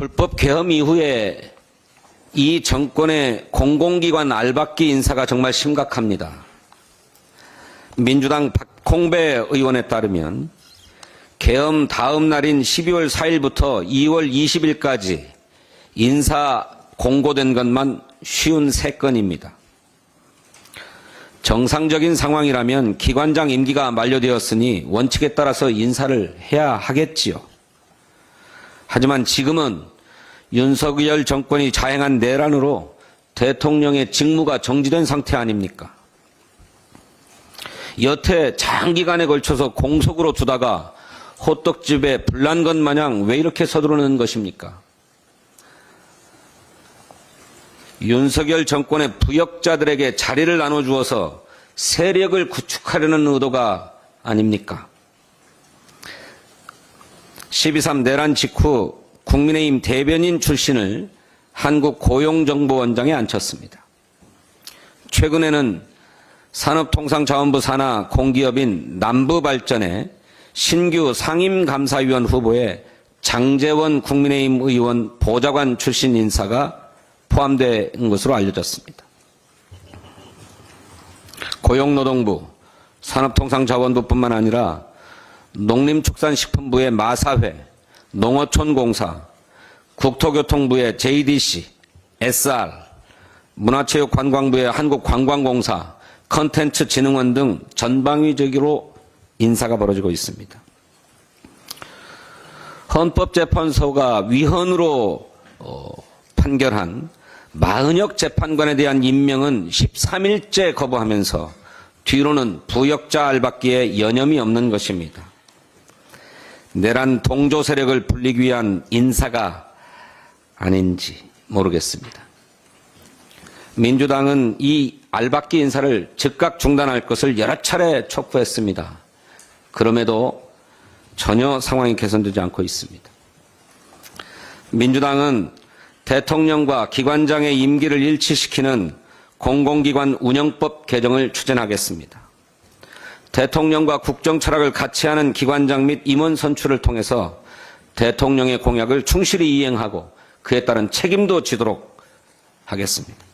불법 계엄 이후에 이 정권의 공공기관 알박기 인사가 정말 심각합니다. 민주당 박홍배 의원에 따르면 계엄 다음 날인 12월 4일부터 2월 20일까지 인사 공고된 것만 53건입니다. 정상적인 상황이라면 기관장 임기가 만료되었으니 원칙에 따라서 인사를 해야 하겠지요. 하지만 지금은 윤석열 정권이 자행한 내란으로 대통령의 직무가 정지된 상태 아닙니까? 여태 장기간에 걸쳐서 공석으로 두다가 호떡집에 불난 것 마냥 왜 이렇게 서두르는 것입니까? 윤석열 정권의 부역자들에게 자리를 나눠주어서 세력을 구축하려는 의도가 아닙니까? 12.3 내란 직후 국민의힘 대변인 출신을 한국 고용정보원장에 앉혔습니다. 최근에는 산업통상자원부 산하 공기업인 남부발전의 신규 상임감사위원 후보에 장재원 국민의힘 의원 보좌관 출신 인사가 포함된 것으로 알려졌습니다. 고용노동부, 산업통상자원부뿐만 아니라 농림축산식품부의 마사회, 농어촌공사, 국토교통부의 JDC, SR, 문화체육관광부의 한국관광공사, 컨텐츠진흥원 등 전방위적으로 인사가 벌어지고 있습니다. 헌법재판소가 위헌으로 어, 판결한 마은혁 재판관에 대한 임명은 13일째 거부하면서 뒤로는 부역자 알박기에 여념이 없는 것입니다. 내란 동조 세력을 불리기 위한 인사가 아닌지 모르겠습니다. 민주당은 이 알박기 인사를 즉각 중단할 것을 여러 차례 촉구했습니다. 그럼에도 전혀 상황이 개선되지 않고 있습니다. 민주당은 대통령과 기관장의 임기를 일치시키는 공공기관 운영법 개정을 추진하겠습니다. 대통령과 국정 철학을 같이 하는 기관장 및 임원 선출을 통해서 대통령의 공약을 충실히 이행하고 그에 따른 책임도 지도록 하겠습니다.